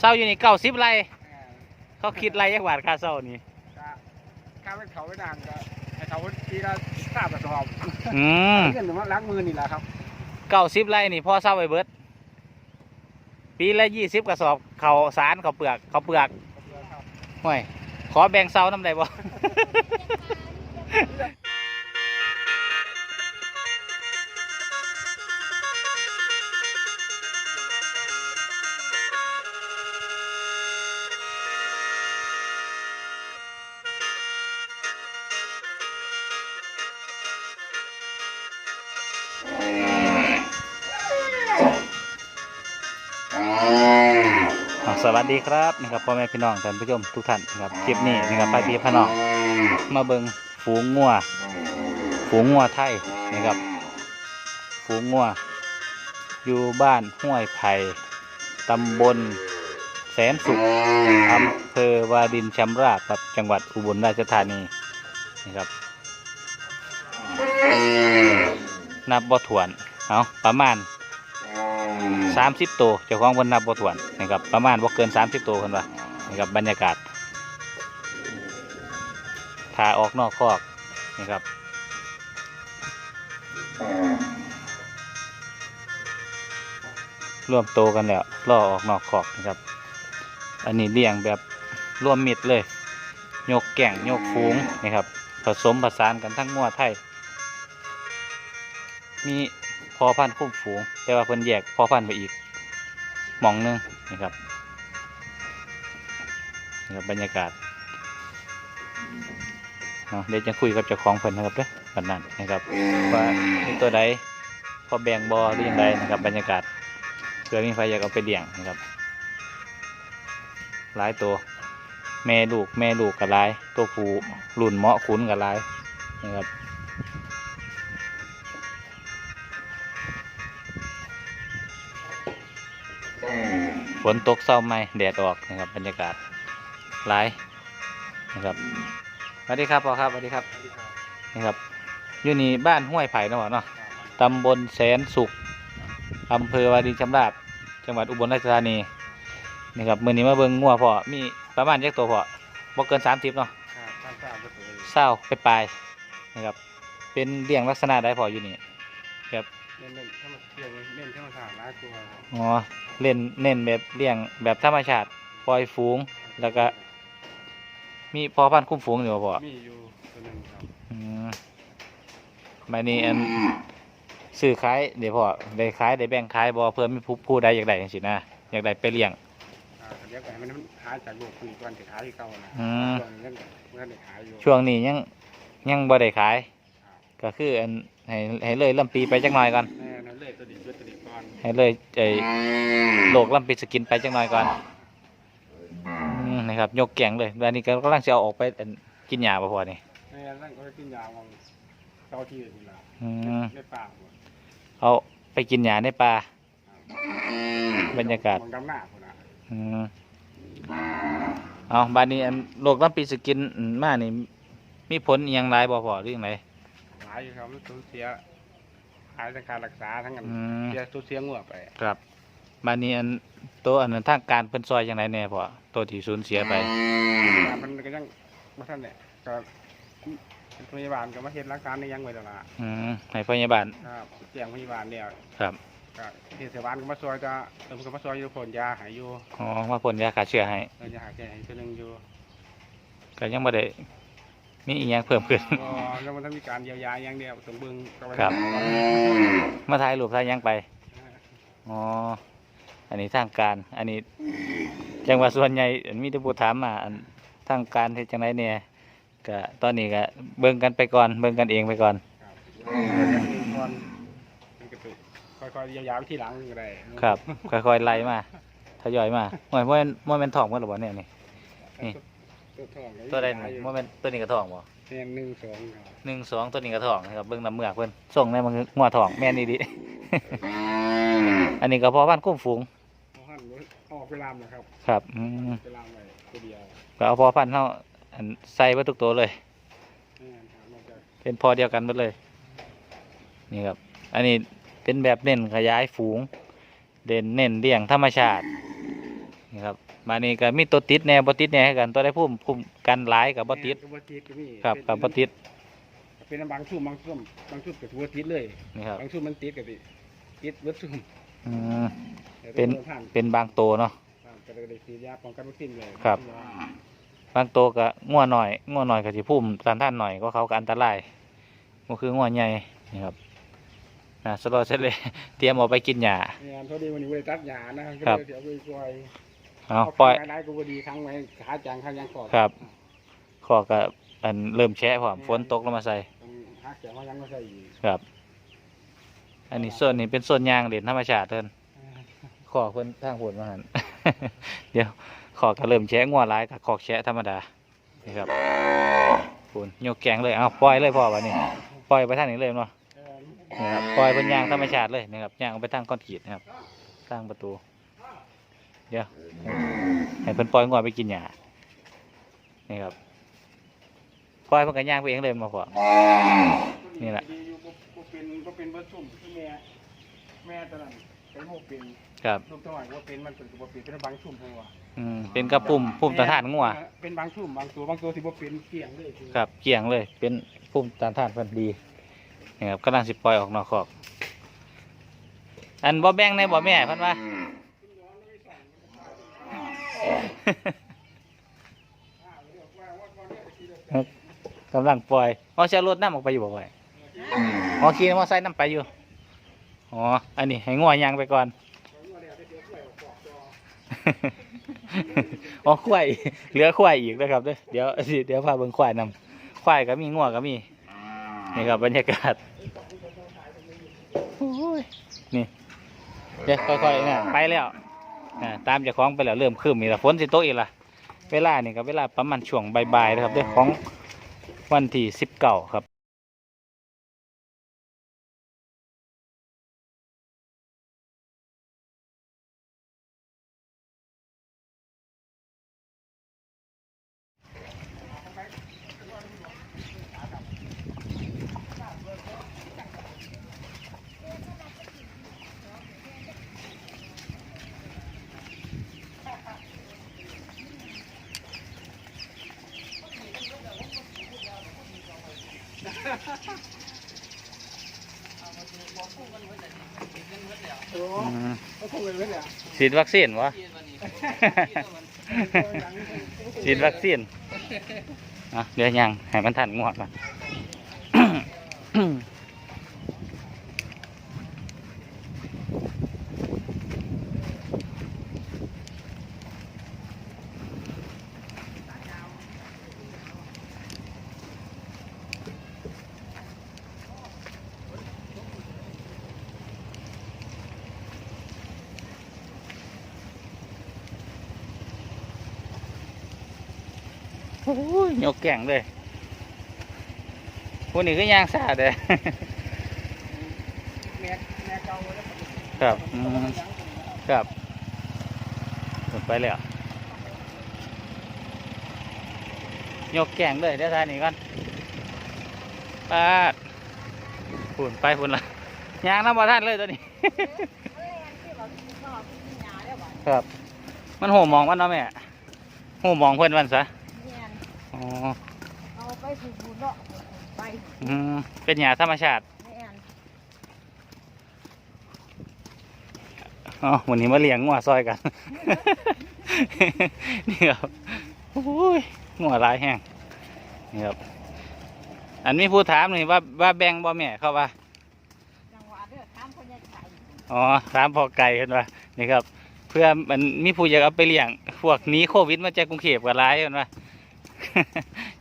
เศร้าอยู่นี่เก้าสิบไรเออเขาคิดไรยักบาทค่าเศร้านี่ก็ข้าเป็นเขาไม่นานก็ให้เขาทีละทราบกระสอบอืมเงินหรือว่าล้างมือนี่แหละครับเก้าสิบไรนี่พ่อเศร้าไปเบิดปีละยี่สิบกระสอบเขาวสารเขาวเปลือกเขาวเปลือกห่วยขอแบ่งเศร้าน้ำใดบ่ สวัสดีครับนี่ครับพ่อแม่พี่น้องท่านผู้ชมทุกท่านนะครับคลิปนี้นะครับพาพี่พี่น้องมาเบิงฝูงงัวฝูงงัวไทยนะครับ ฝูงงัวอยู่บ้านห้วยไผ่ตำบลแสนสุขอำเภอวาดินชำราบครับจังหวัดอุบลราชธานีนะครับนับบ่ถวนเอาประมาณ สามสิบตัวเจ้าของบนนับบ่ถ้วนนะครับประมาณบ่เกินสามสิบตัวคนว่านะครับบรรยากาศพาออกนอกคอกนะครับร่วมโตกันแล้วล่อออกนอกคอกนะครับ อันนี้เลี้ยงแบบร่วมมิดเลยโยกแก่งโยกฟูงนะครับ ผสมผสานกันทั้งงัวไทย มี พอพันธุ์คุ้มฝูง แต่ว่าเพิ่นแยกพอพันธุ์ไปอีกหมองหนึงนะครับนี่ครับบรรยากาศเอาเดี๋ยวจะคุยกับเจ้าของเพิ่นนะครับเด้อวันนั้นนะครับ ว่ามีตัวใดพอแบ่งบอหรือยังไงนะครับ บรรยากาศเผื่อมีใครอยากเอาไปเลี้ยงนะครับหลายตัว แม่ลูกแม่ลูกกับหลาย ตัวผู้รุ่นเหมาะขุนกับหลายนะครับ นตกเศร้าไหมแดดออกนะครับบรรยากาศหลายนะครับสวัสดีครับพ่อครับสวัสดีครับนะครับอยู่นี่บ้านห้วยไผ่นะพ่อเนาะตำบลแสนสุขอำเภอวารินชำราบ จังหวัดอุบลราชธานีนะครับมื่อนี้มาเบิ่งงัวพ่อมีประมาณยักตัวพ่อบ่เกินสามสิบเนาะเศร้าไปปลายนะครับ เป็นเลี้ยงลักษณะใดพ่ออยู่นี่เล่นเล่นถ้ามันเล่นเล่นถ้ามันถามร้ายตัวครับอ๋อเล่นเน้นแบบเลี้ยงแบบธรรมชาติปล่อยฝูง แล้วก็ มีพอพันธุ์คุ้มฝูงอยู่บ่พ่อมีอยู่ตัวหนึงครับอืมมานี่อันซื้อขายเดี๋ยวพ่อได้ขายได้แบ่งขายบ่เพื่อมีผู้ผู้ใดอยากได้จังซี่นะอยากได้ไปเลี้ยง อ่าเดี๋ยวก่อนให้มันหายจากโลกคุยก่อนจะขายที่เก่านะอืมช่วงนี้เมื่อได้ขายอยู่ช่วงนี้ยังยังบ่ได้ขาย ก็คืออันให้ให้เลยลำปีไปจักหน่อยก่อนแน่นั่นเลยตัวดีตัวดีก่อน ให้เลยไอ้โลกลำปีสกินไปจักหน่อยก่อนอืมนะครับยกแกงเลยแล้วนี่ก็กำลังจะเอาออกไปอันกินหญ้าบ่พ่อนี่แน่นั่นก็กินยาวางเจ้าที่นี่ละอืมในป่าหมดเอาไปกินหญ้าในป่าบรรยากาศมองดำหน้าคนน่ะอืมเอาบานนี้อันโรคลำปีสกินอืมมานี่มีผลอหยังไรบ่พอหรือยังไงหลายอยู่ครับมันสูญเสีย หายจากการรักษาทั้งนั้นอืม เสียสูญเสียงัวไปครับบานนี้อันตัวอันนั้นทางการเพิ่นซอยยังไงแน่พอตัวที่สูญเสียไปมันก็ยังมาท่านเนี่ยก็พยาบาลก็มาเฮ็ดรักษาในยังไว้แล้วล่ะอืมให้พยาบาลครับแจ้งพยาบาลเนี่ยครับก็เทศบาลก็มาซอยจะเติมก็มาซอยอยู่ผลยาใหายอยู่อ๋อมาพ่นยาฆ่าเชื้อให้เออยาหายใจให้ตัวหนึงอยู่ก็ยังบ่ได้ มีอีหยังเพิ่มขึ้น ก็แล้วมันต้องมีการเยียวยาอย่างเดียวต้องเบิ่งก็ไว้ครับ มาถ่ายรูปถ่ายหยังไป อ๋อ อันนี้ทางการ อันนี้จังหวัดส่วนใหญ่อันมีแต่ผู้ถามมาอันทางการเฮ็ดจังไดเนี่ยก็ตอนนี้ก็เบิ่งกันไปก่อน เบิ่งกันเองไปก่อน ครับก่อนมันก็ต้องค่อยๆเยียวยาไปทีหลังก็ได้ครับ ค่อยๆไล่มา ทยอยมาโอ้ยบ่แม่นบ่แม่นท้องเพิ่นหรอบ่เนี่ยนี่ นี่ ตัวทองก็ตัวใดหานี่อยู่บ่แม่นตัวนี้ก็ท้องบ่แม่นหนึ่งสองครับหนึ่งสองตัวนี้ก็ท้องนะครับเบิ่งน้ำเมือกเพิ่นส่งในมันงัวท้องแม่นอีหลีอันนี้ก็พอบ้านคุ้มฝูงเอาหั่นไว้ออกไปลามนะครับครับอืมไปลามไว้ตัวเดียวก็เอาพอพันธุ์เฮาอันใส่ไว้ทุกตัวเลยแม่นครับนอกจากเป็นพอเดียวกันหมดเลย นี่ครับ อันนี้เป็นแบบเน้นขยายฝูง เด่นเน้นเลี้ยงธรรมชาติ นี่ครับมานี่ก็มีตัวติดแหน่บ่ติดแหน่ให้กันตัวได้พุ่มพุ่มกันหลายกับบ่ติดกับบ่ติดก็มีครับเป็นกับบ่ติดเป็นบางช่วงบางช่วงบางช่วงก็ถือว่าติดเลยนี่ครับบางช่วงมันติดก็ติติดเบิดช่วงอืมแต่เป็นผ่านเป็นบางตัวเนาะผ่านก็เลยได้ฉีดยาป้องกันวัคซีนเลยครับบางตัวก็ง่วหน่อยง่วหน่อยก็สิพุ่มต้านทานหน่อยก็เขาก็อันตรายมันคือง่วใหญ่นี่ครับนะสโลว์เสร็จเลยเตรียมเอาไปกินหญ้าเนี่ยพอดีวันนี้วันตัดหญ้านะก็ครับเลยเดี๋ยวไปปล่อย เอาปล่อยได้ก็บ่ดีครั้งไว้ขาจางข้างยางกอดครับขอก็อันเริ่มแฉะพร้อมฝนตกลงมาใส่ต้องหาแกะมายังมาใส่อีกครับ อันนี้ส่วนนี้เป็นส่วนยางเหรียญธรรมชาติเพิ่นขอเพิ่นทางผลมาหันเดี๋ยวขอก็เริ่มแฉะงัวหลายกับขอกแฉะธรรมดานี่ครับคุณโยกแกงเลยเอาปล่อยเลยพ่อวันนี้ปล่อยไปทางนี้เลยเนาะเออนี่ครับปล่อยเป็นยางธรรมชาติเลยนะครับยางเอาไปทางก้อนขีดนะครับทางประตู เดี๋ยวให้เพิ่นปล่อยงัวไปกินหญ้านี่ครับปล่อยเพิ่นก็ย่างไปเองเลยมาพ่อนี่แหละดีอยู่บ่บ่เป็นบ่เป็นเบิดซุ่มคือแม่แม่ตอนนั้นเป็นบ่เป็นครับลูกตัวใหม่บ่เป็นมันเป็นก็บ่เป็นเป็นบางซุ่มเพิ่นว่าอืมเป็นกระปุ่มปุ่มตาทานงัวเป็นบางซุ่มบางตัวบางตัวที่บ่เป็นเกลี้ยงเลยคือครับเกี่ยงเลย เป็นปุ่มตาทานเพิ่นดีนี่ครับกำลังสิปล่อยออกนอกคอกอันบ่แบ่งในบ่แม่เพิ่นว่า กำลังปล่อยอ๋อเชียรถน้ำออกไปอยู่บ่บ่อยอ๋อขี่มอเตอร์ไซค์น้ำไปอยู่ อ๋อ อันนี้ให้งัวยางไปก่อน อ๋อควายเหลือควายอีกนะครับเด้อเดี๋ยวสิเดี๋ยวพาเบิ่งควายนำควายก็มีงัวก็มี นี่ครับบรรยากาศโอ้ยนี่เดี๋ยวค่อยๆนะไปแล้ว อ่าตามเจากของไปแล้วเริ่มคืมอีกแล้วฝนสิโตกอีกละเวลานี่ก็เวลาประมาณช่วงบ่ายๆนะครับเด้อของวันที่สิบเก้าครับ โอ้ อืม ก็คงเลยเว้ยเนี่ย ฉีดวัคซีนวะ ฉีดวัคซีนอะเดี๋ยวยังให้มันทันงวดมา โอ้ยยกแก่งเลยพวกนี้ก็ย่างซาเด้อแม่แม่เก่าแล้วครับอืมครับหมดไปแล้วยกแก่งเลยเดี๋ยวทายนี่ก่อนปาดฝุ่นไปฝุ่นละยางน้ำมาท่านเลยตัวนี้ ครับ มันโหมองมันเนาะแม่โหมองเพื่อนวันซะ อ๋อเอาไปผูกบุญเนาะไปอืมเป็นหญ้าธรรมชาติแม่นอ๋อวันนี้มาเลี้ยงงัวซอยกัน นี่ครับโอ้ยงัวหลายแห้งนี่ครับอันมีผู้ถามนี่ว่าว่าแบ่งบ่แม่เขาว่า จังหวะเด้อถามพ่อใหญ่ไข่อ๋อถามพอไก่เห็นว่านี่ครับ เพื่อมันมีผู้อยากเอาไปเลี้ยงพวกหนี้โควิดมาจากกรุงเทพกับร้ายเห็นว่า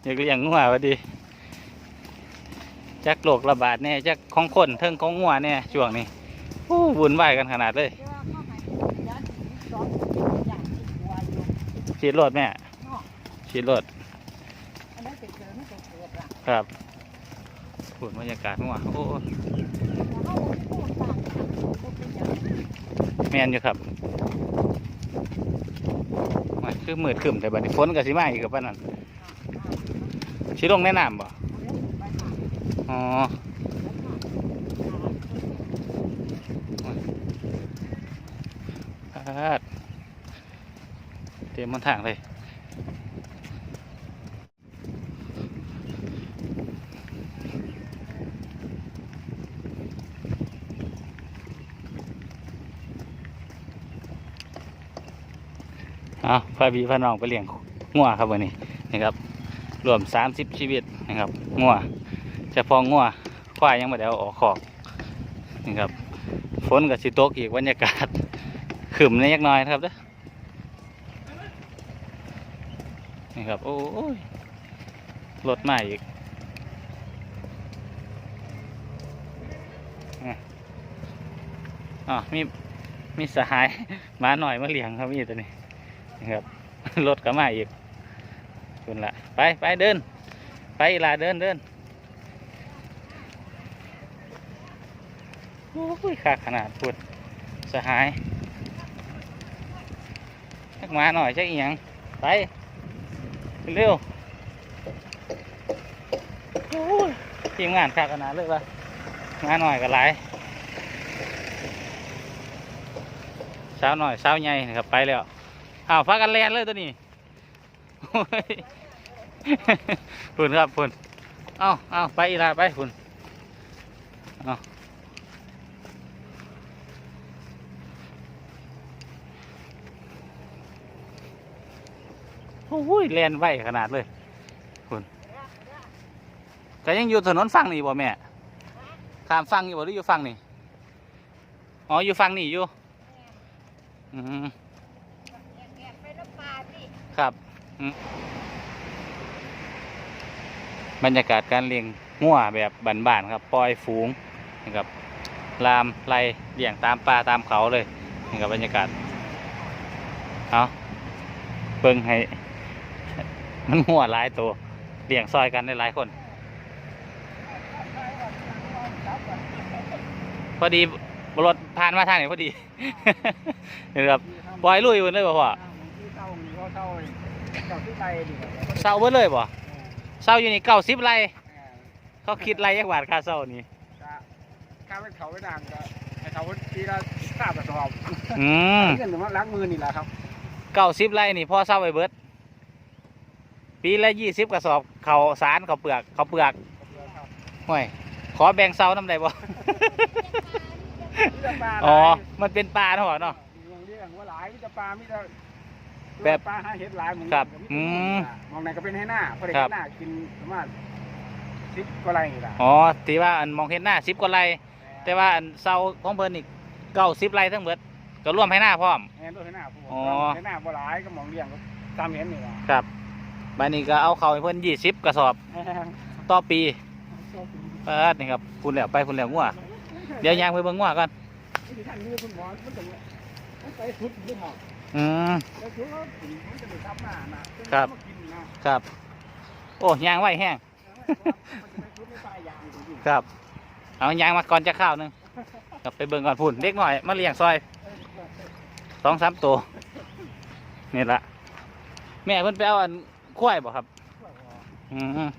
อยากเลี้ยงงัวพอดีจากโรคระบาดเนี่ยจากของคนเทิงของงัวเนี่ยช่วงนี้โอ้วุ่นวายกันขนาดเลยฉีดรถแม่ฉีดรถครับฝุ่นบรรยากาศงัวโอ้แม่นอยู่ครับโอ้ยคือมืดครึมแต่บัดนี้ฝนก็สิมาอีกกับป้านนั้ นสิลงแนะนำบ่ไปหาอ๋อเตรียมมันทางเลยเอาพาพี่พาน้องไปเลี้ยงงัวครับวันนี้นะครับ รวมสามสิบชีวิตนะครับงัวเฉพาะงัวควายยังไม่ได้เอาออกขอกนะครับฝนกับสิโตกอีกบรรยากาศขึ้นในยักน้อยนะครับเด้อนี่ครับ โอ้ยรถมาอีกอะอ๋อมีมีสหายมาหน่อยมาเลี้ยงครับมีตัวนี้นะครับรถก็มาอีก คุณละไปไปเดิน ไปลาเดินเดินโอ้ยขาขนาดพูดสหายชักมาหน่อยชักอีหยังไปเร็วทีมงานขาขนาดเลยปะมาหน่อยก็หลายสาวหน่อยสาวใหญ่ครับไปแล้วอ้าวพากันแลนเลยตัวนี้ พุ่นครับพุ่นเอาเอาไปอีลาไปพุ่นเอาโอ้ยแลนไวขนาดเลยพุ่นแต่ยังอยู่ถนนฝั่งนี่บ่แม่ข้ามฝั่งอยู่บ่หรืออยู่ฝั่งนี่อ๋ออยู่ฝั่งนี่อยู่อืมแอครับ บรรยากาศการเลี้ยงงัวแบบบ้านๆครับปล่อยฝูงนะครับลามไล่เลี้ยงตามป่าตามเขาเลยนี่ครับบรรยากาศเอาเบิ่งให้ มันงัวหลายตัวเลี้ยงซอยกันได้หลายคน พอดีรถผ่านมาทางนี้พอดีนี่ครับปล่อยลุยหมดเลยบ่พ่อ ที่เศร้ามีเขาเศร้า เจ้าที่ใจดีกว่าเศร้าเบิดเลยบ่เศร้าอยู่นี่เก้าสิบไรเขาคิดไรยักบาทค่าเศร้านี่ข้าเป็นเขาไม่ดังก็ให้เขาทีละทราบกระสอบอืมเงินถึงว่าล้างมือนี่แหละครับเก้าสิบไรนี่พ่อเศร้าไปเบิดปีละยี่สิบกระสอบเขาวสารเขาวเปลือกเขาวเปลือกห่วยขอแบ่งเศร้าน้ำใดบ่อ๋อ มันเป็นปลาเนาะเนาะยังเรียกว่าหลายมิตรปลามิตร แบบ ปลาหาเห็ดหลายเหมือนครับกันอืมมองไหนก็เป็นให้หน้าพอได้ครัเห็บนหน้ากินประมาณสิบกว่าไรนี่แหละอ๋อที่ว่าอันมองเห็นหน้าสิบกว่าไรแต่ว่าอันเศร้าของเพิ่นอีกเก้าสิบไรทั้งเบิดก็ร่วมให้หน้าพร้อมแอนด้วยให้หน้าพวกอ๋อ ให้หน้าบ่หลายก็มองเลี้ยงก็ตามเห็นนี่แหละครับบัดนี้ก็เอาเขาให้เพิ่นยี่สิบกระสอบแอนต่อปีเปิดนี่ครับคุณแล้วไปคุณแล้วงัวเดี๋ยวยางไปเบิ่งงัวก่อน ที่ท่านนี่คุณหมอมันต้องมันไปทุบหรือเปล่า อืมแล้วทุบแล้วมันจะไปทับหน้านะครับมากินนะครับ โอ้ยางไว้แห้งมันจะไปทุบไม่ตายอย่างจริงครับ เอายางมาก่อนจะข้าวหนึงกลับไปเบิ่งก่อนพุ่นเล็กหน่อยมาเลี้ยงซอยสองสามตัวนี่ละแม่เพิ่นไปเอาอันควายบ่ครับๆอืม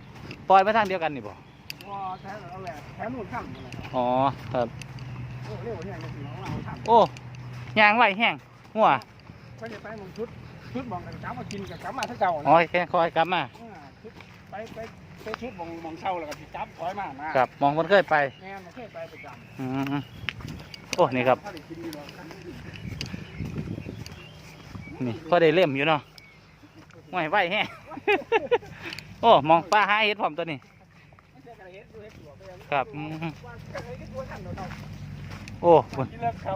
ปล่อยมาทางเดียวกันนี่บ่ว่าแท้เอาแหละแท้นู่นข้ามนี่แหละอ๋อครับโอ้เร็วเนี่ยเราเราทำโอ้ยางไว้แห้งงัว ก็จะไปมองชุดชุดมองกันกลับมากินกับกลับมาถ้าเก่าอ๋อนะแค่คอยกลับมาชุดไปไปไปชุดมองมองเช่าแล้วก็สิจับถอยมานะครับมองมันเคยไปแม่มันเคยไปประจำอืมโอ้นี่ครับ ถ้าได้กินดีหรอกนี่ก็ได้เล่มอยู่เนาะไม่ไหวแฮะ โอ้มองปลาหาเห็ดพร้อมตัวนี้ไม่ใช่กระเฮ็ดดูเฮ็ดตัวไปยังครับอืมว่ากระเฮ็ดก็ตัวท่านเราโอ้พุ่นที่เลิกเขา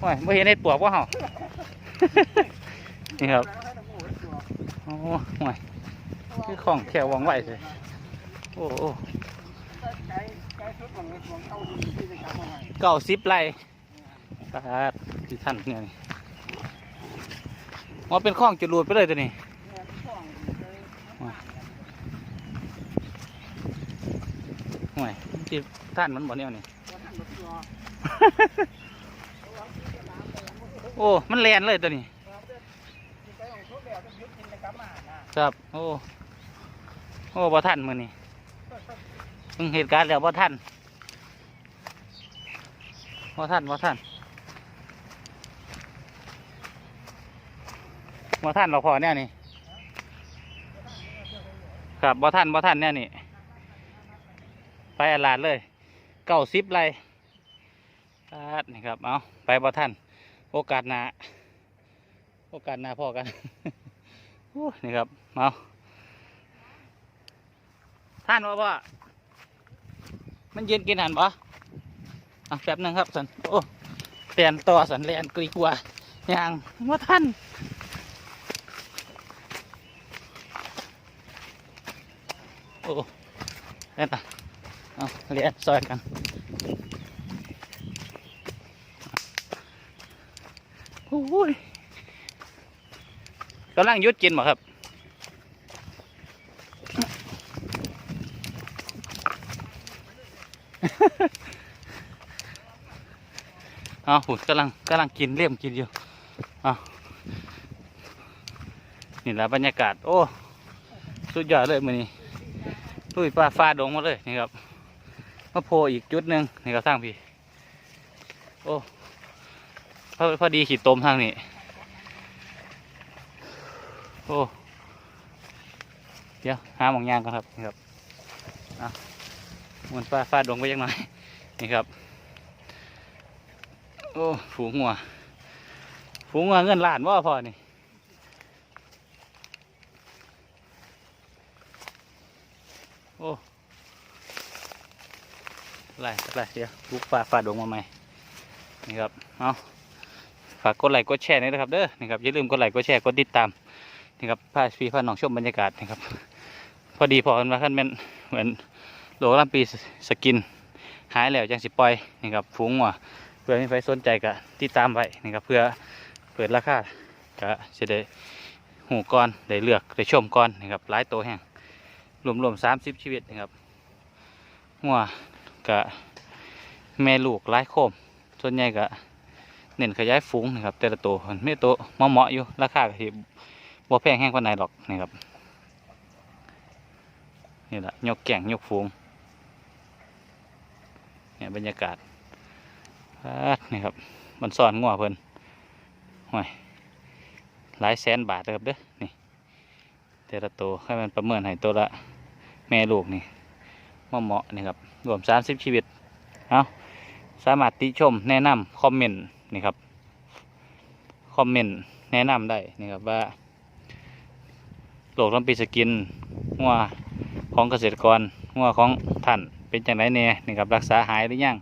โอ้ยไม่เห็นเห็ดปวกว่าเฮา นี่ครับโอ้ห่วยคือของแขววางไหวเลยโอ้โอ้ไก่าดีที่จะจับมาไว้เก้าสิบไร่ปลาที่ท่านเนี่ยนี่อ๋อเป็นข้องจุดรูดไปเลยตัวนี้ห่วยที่ท่านมันบ่เนี่ยนี่ ตัวท่านรถตัว โอ้ มันแลนเลยตัวนี้ ครับ โอ้ โอ้บ่ท่านมือนี่เพิ่งเหตุการณ์แล้วบ่ท่านบ่ท่านบ่ท่านบ่ท่านเราพอเนี่ยนี่ ครับบ่ท่านบ่ท่านเนี่ยนี่ ไปอาลาดเลย เก้าสิบไรนี่ครับ เอาไปบ่ท่าน โอกาสหนาโอกาสหนาพอกันนี่ครับเอาท่านว่าบ่มันเยืนกินหันบ่อะแป๊บหนึงครับสันโอ้เปลี่ยนต่อสันเรียนกรีกว่าอย่างว่าท่านโอ้เล่นอะเอาเรียนซอยกัน โอ้ ยกำลังยุดกินบ่ครับ เอาหุ่นกำลังกำลังกินเลี่ยมกินอยู่เอานี่แหละบรรยากาศ โอ้ สุดยอดเลยมือนี้ลุยป่าฟาดงมาเลยนี่ครับ มาโพอีกจุดหนึ่งนี่ก็สร้างพี่ โอ้ พอพอดีขีดตมทางนี้ โอ้ เดี๋ยวหาหมองยางกันครับ นี่ครับเอามันฟาฟาดงไปยังหน่อย นี่ครับ โอ้ ฝูงงัว ฝูงงัวเงินล้านว่าพอนี่โอ้ไรไรเดี๋ยวลูกปลาฝาดวงมาใหม่ นี่ครับ เอา ฝากกดไลค์กดแชร์ด้วยนะครับเด้อนี่ครับอย่าลืมกดไลค์กดแชร์กดติดตามนี่ครับพาพี่พาน้องชมบรรยากาศนะครับพอดีพอกันมาขั้นเป็นเหมือนโหลลำปีสกิน หายแล้วจังสิปล่อยนี่ครับฝูงงัวเพื่อมีใครสนใจก็ติดตามไว้นี่ครับเพื่อเปิดราคาก็จะได้หูก่อนได้เลือกได้ชมก่อนนี่ครับหลายตัวแห่งรวมๆสามสิบชีวิตนะครับหัวกะแม่ลูกหลายโคมส่วนใหญ่กะ เน้นขยายฝูงนะครับ แต่ละตัวมันไม่ตัวเหมาะๆอยู่ราคาก็ที่บ่แพงแห้งกว่าไหนหรอกนี่ครับนี่แหละยกแก่งยกฝูงเนี่ยบรรยากาศนี่ครับมันซ่อนงัวเพิ่นห่วยหลายแสนบาทเลยครับเด้อนี่แต่ละตัวให้มันประเมินให้ตัวละแม่ลูกนี่เหมาะเหมาะนี่ครับรวมสามสิบชีวิตเอาสามารถติชมแนะนำคอมเมนต์ นี่ครับคอมเมนต์แนะนำได้นี่ครับว่าโรคลำปีสกินงัวของเกษตรกรงัวของท่านเป็นจังไรแน่นี่ครับรักษาหายหรือยัง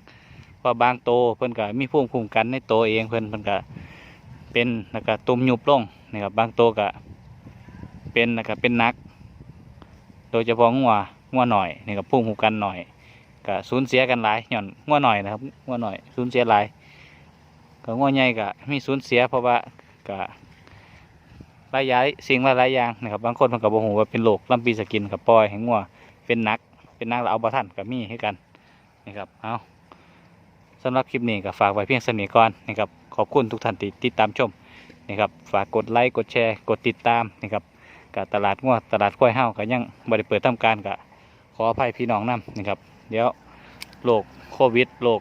เพราะบางโตวเพิ่นก็มีภูมิคุ้มกันในตัวเองเพิ่นเพิ่นก็เป็นแล้วก็ตุ่มยุบลงนี่ครับบางโตวก็เป็นนะครับเป็นนัก โดยเฉพาะงัวงัวหน่อยนี่กับพุ่งหูกันหน่อยก็สูญเสียกันหลายหย่อนงัวหน่อยนะครับงัวหน่อยสูญเสียหลาย ก็งัวใหญ่ก็มีสูญเสียเพราะว่าก็หลายย้ายสิ่งหลายๆอย่างนะครับบางคนมันก็บ่ฮู้ว่าเป็นโรคลำปีสกินกับปล่อยให้งัวเป็นนัก เป็นนักแล้วเอาบ่ทันก็มีให้กันนะครับเอาสำหรับคลิปนี้ก็ฝากไว้เพียงสนิทก่อนนะครับขอบคุณทุกท่านที่ติดตามชมนี่ครับฝากกดไลค์กดแชร์กดติดตามนี่ครับกับตลาดงัวตลาดกล้วยเฮาก็ยังบริเปิดทำการกะขออภัยพี่น้องนํนี่ครับ เดี๋ยวโรคโควิดโรค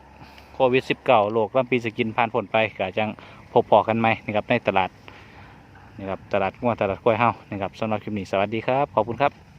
โควิด -19 โรคลำปีสกินผ่านผลไปก็จังพบปอกันไหมนะครับในตลาดนะครับตลาดงัวตลาดกล้วยเฮานะครับสำหรับคลิปนี้สวัสดีครับ ขอบคุณครับ